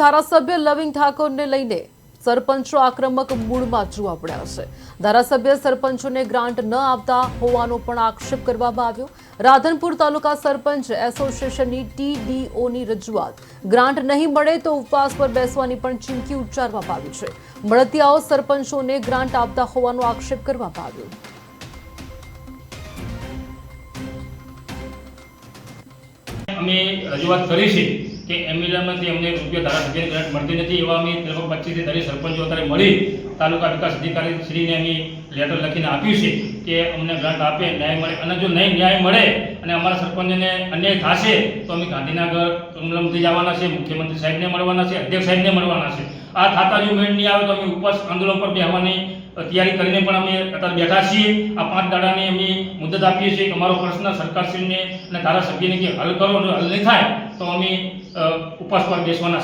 ધારાસભ્ય લવિંગ ઠાકોરને લઈને સરપંચો આક્રમક મૂળમાં જોવા પડ્યા છે. ધારાસભ્ય સરપંચોને ગ્રાન્ટ ન આપતા હોવાનો પણ આક્ષેપ કરવામાં આવ્યો. રાધનપુર તાલુકા સરપંચ એસોસિએશનની ટીડીઓની રજૂઆત. ગ્રાન્ટ નહીં મળે તો ઉપવાસ પર બેસવાની પણ ચીમકી ઉચ્ચારવામાં આવી છે. મળતિયાઓ સરપંચોને ગ્રાન્ટ આપતા હોવાનો આક્ષેપ કરવામાં આવ્યો. અમે રજૂઆત કરી છે કે એમએલએમાંથી અમને રૂપિયા ધારાસભ્યની ગ્રાન્ટ મળતી નથી એવા અમે લગભગ પચીસથી ત્રીસ સરપંચો અત્યારે મળી તાલુકા વિકાસ અધિકારી શ્રીને અમે લેટર લખીને આપ્યું છે કે અમને ગ્રાન્ટ આપે, ન્યાય મળે અને જો નહીં ન્યાય મળે અને અમારા સરપંચને અન્યાય થશે, તો અમે ગાંધીનગર કમલમથી જવાના છે, મુખ્યમંત્રી સાહેબને મળવાના છે, અધ્યક્ષ સાહેબને મળવાના છે. આ થાતા જો મેળ નહીં આવે તો અમે ઉપવાસ આંદોલન પર બેહવાની તૈયારી કરીને પણ અમે અત્યારે બેઠા છીએ. આ પાંચ દાડાની અમે મુદત આપીએ છીએ અમારો પ્રશ્ન સરકારશ્રીને અને ધારાસભ્યને કે હલ કરો અને હલ નહીં થાય તો અમે ઉપવાસ પર બેસવાના